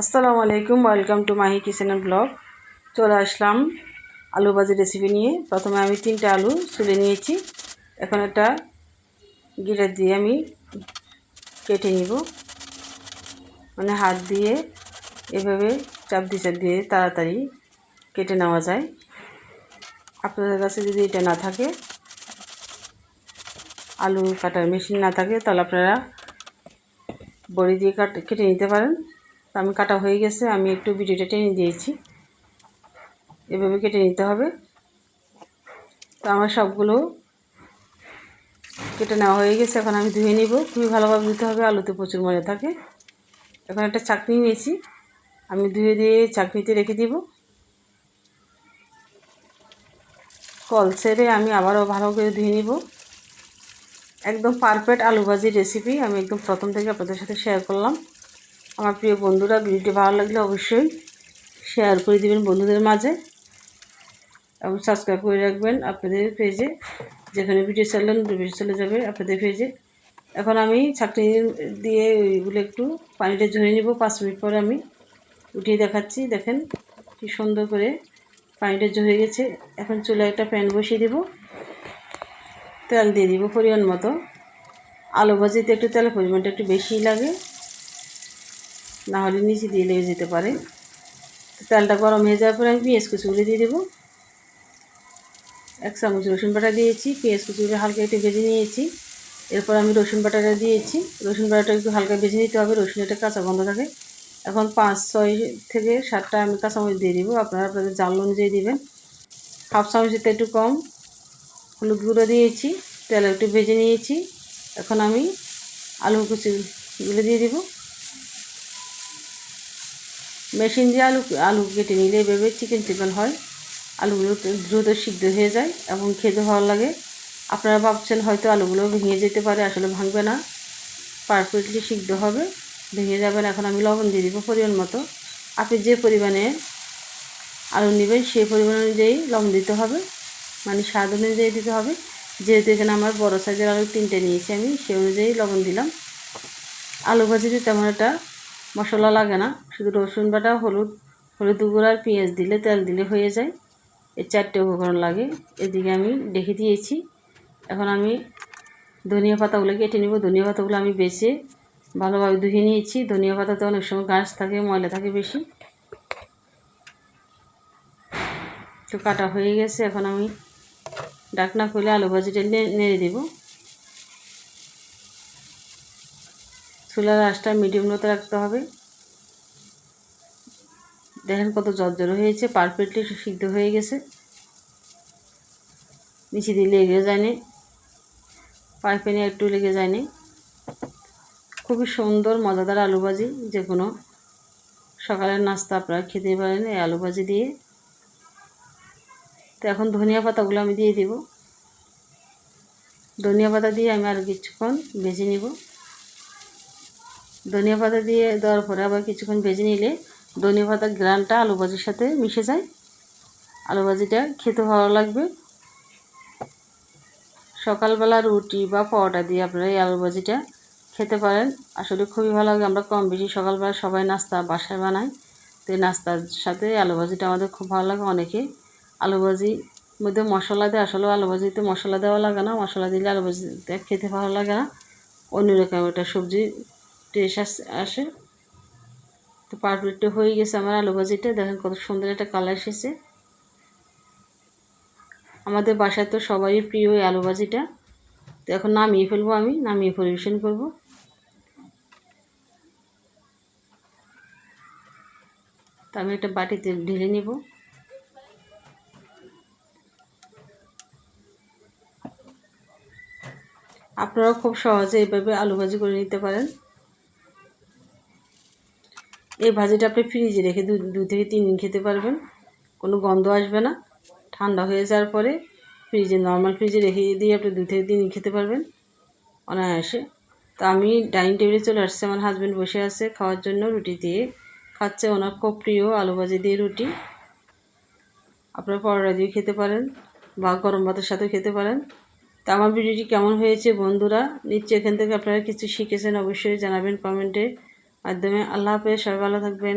আসসালামু আলাইকুম welcome to Mahi kitchen vlog চলে আসলাম আলু ভাজি রেসিপি নিয়ে। প্রথমে আমি তিনটা আলু ছুলে নিয়েছি। এখন একটা গিটার দিয়ে আমি কেটে নিব। মানে হাত দিয়ে এভাবে চাপ দিয়ে চাপ দিয়ে তাড়াতাড়ি কেটে নেওয়া যায়। আপনাদের কাছে যদি এটা না থাকে, আলু কাটার মেশিন না থাকে, তাহলে আপনারা বড়ি দিয়ে কাট কেটে নিতে পারেন। তো আমি কাটা হয়ে গেছে, আমি একটু ভিডিওটা টেনে দিয়েছি। এভাবে কেটে নিতে হবে। তো আমার সবগুলো কেটে নেওয়া হয়ে গেছে, এখন আমি ধুয়ে নিব। খুবই ভালোভাবে ধুতে হবে, আলুতে প্রচুর মজা থাকে। এখন একটা চাকনি নিয়েছি, আমি ধুয়ে দিয়ে চাকনিতে রেখে দিব। কল ছেড়ে আমি আবারও ভালো করে ধুয়ে নিব। একদম পারফেক্ট আলু ভাজির রেসিপি আমি একদম প্রথম থেকে আপনাদের সাথে শেয়ার করলাম। আমার প্রিয় বন্ধুরা, ভিডিওটি ভালো লাগলে অবশ্যই শেয়ার করে দিবেন বন্ধুদের মাঝে এবং সাবস্ক্রাইব করে রাখবেন আপনাদের পেজে যেখানে ভিডিও চাললেন ভিডিও চলে যাবে আপনাদের পেজে এখন আমি ছাকনি দিয়ে ওইগুলো একটু পানিটা ঝরে নিব, পাঁচ মিনিট পরে আমি উঠিয়ে দেখাচ্ছি। দেখেন কি সুন্দর করে পানিটা ঝরে গেছে। এখন চুলে একটা প্যান বসিয়ে দেব। তেল দিয়ে দিব পরিমাণ মতো। আলু ভাজিতে একটু তেলের পরিমাণটা একটু বেশি লাগে। না হলে নিচে দিয়ে লেগে যেতে পারে। তেলটা গরম হয়ে যাওয়ার পরে আমি পেঁয়াজ কুচিগুলো দিয়ে দেবো। এক চামচ রসুন বাটা দিয়েছি, পেঁয়াজ কুচিগুলো হালকা একটু ভেজে নিয়েছি। এরপর আমি রসুন বাটাটা দিয়েছি। রসুন বাটাটা একটু হালকা ভেজে নিতে হবে, রসুন এটা কাঁচা গন্ধ থাকে। এখন পাঁচ, ছয় থেকে সাতটা আমি কাঁচামরিচ দিয়ে দিব। আপনারা আপনাদের জাল অনুযায়ী দিবেন। হাফ চামচের একটু কম হলুদ গুঁড়ো দিয়েছি, তেল একটু ভেজে নিয়েছি। এখন আমি আলু কুচিগুলো দিয়ে দিব। মেশিন দিয়ে আলু আলু কেটে নিলে এভাবে চিকেন চিকেন হয়। আলুগুলো দ্রুত সিদ্ধ হয়ে যায় এবং খেতে ভালো লাগে। আপনারা ভাবছেন হয়তো আলুগুলো ভেঙে যেতে পারে, আসলে ভাঙবে না। পারফেক্টলি সিদ্ধ হবে, ভেঙে যাবে না। এখন আমি লবণ দিয়ে দিব পরিমাণ মতো। আপনি যে পরিমাণে আলু নেবেন, সেই পরিমাণ অনুযায়ী লবণ দিতে হবে। মানে স্বাদ অনুযায়ী দিতে হবে। যেহেতু এখানে আমার বড় সাইজের আলু তিনটে নিয়েছি আমি, সেই অনুযায়ী লবণ দিলাম। আলু ভাজিতে তেমন একটা মশলা লাগে না। শুধু রসুন বাটা, হলুদ হলুদ গুঁড়ো আর পেঁয়াজ দিলে তেল দিলে হয়ে যায়। এই চারটে উপকরণ লাগে। এদিকে আমি ডেকে দিয়েছি। এখন আমি ধনিয়া পাতাগুলো কেটে নেব। ধনিয়া পাতাগুলো আমি বেছে ভালোভাবে ধুয়ে নিয়েছি। ধনিয়া পাতাতে অনেক সময় গাছ থাকে, ময়লা থাকে বেশি। তো কাটা হয়ে গেছে। এখন আমি ডাকনা খুলে আলু ভাজিটা নেড়ে দেবো। চুলার আঁচটা মিডিয়াম মতো রাখতে হবে। দেখেন কত জর্জর হয়েছে পারফেক্টলি সিদ্ধ হয়ে গেছে। নিচে দিয়ে লেগে যায়নি, পাইপে নিয়ে একটু লেগে যায়নি। খুবই সুন্দর, মজাদার আলু ভাজি যে কোনো সকালের নাস্তা আপনারা খেতে পারেন এই আলু ভাজি দিয়ে। তো এখন ধনিয়া পাতাগুলো আমি দিয়ে দিব। ধনিয়া পাতা দিয়ে আমি আর কিছুক্ষণ ভেজে নিব। ধনিয়া পাতা দিয়ে দেওয়ার পরে আবার কিছুক্ষণ ভেজে নিলে ধনিয়া পাতার গ্রানটা আলু ভাজির সাথে মিশে যায়। আলু ভাজিটা খেতে ভালো লাগবে। সকালবেলা রুটি বা পরোটা দিয়ে আপনারা এই আলু ভাজিটা খেতে পারেন। আসলে খুবই ভালো লাগে, আমরা কম বেশি সকালবেলা সবাই নাস্তা বাসায় বানাই। তো নাস্তার সাথে আলু ভাজিটা আমাদের খুব ভালো লাগে অনেকে। আলু ভাজি মধ্যে মশলা দেয়, আসলে আলু ভাজিতে মশলা দেওয়া লাগে না, মশলা দিলে আলু ভাজিটা খেতে ভালো লাগে না। অন্যরকম একটা সবজি টেস্ট আসে তো পারফেক্ট হয়ে গেছে আমার আলু ভাজিটা। দেখেন কত সুন্দর একটা কালার এসেছে। আমাদের বাসায় তো সবারই প্রিয় এই আলু ভাজিটা। তো এখন নামিয়ে ফেলব আমি, নামিয়ে পরিবেশন করব। তো আমি একটা বাটিতে ঢেলে নেব। আপনারাও খুব সহজে এইভাবে আলু ভাজি করে নিতে পারেন। এই ভাজিটা আপনি ফ্রিজে রেখে দু দু থেকে তিন দিন খেতে পারবেন। কোনো গন্ধ আসবে না। ঠান্ডা হয়ে যাওয়ার পরে ফ্রিজে নর্মাল ফ্রিজে রেখে দিয়ে আপনি দু থেকে তিন দিন খেতে পারবেন অনায়াসে। তো আমি ডাইনিং টেবিলে চলে আসছি। আমার হাজব্যান্ড বসে আছে খাওয়ার জন্য রুটি দিয়ে। খাচ্ছে ওনার খুব প্রিয় আলু ভাজি দিয়ে রুটি। আপনার পরোটা দিয়ে খেতে পারেন বা গরম ভাতের সাথেও খেতে পারেন। তো আমার ভিডিওটি কেমন হয়েছে বন্ধুরা, নিশ্চয়ই এখান থেকে আপনারা কিছু শিখেছেন অবশ্যই জানাবেন কমেন্টে। মাধ্যমে আল্লাহ হাফেজ সবাই ভালো থাকবেন।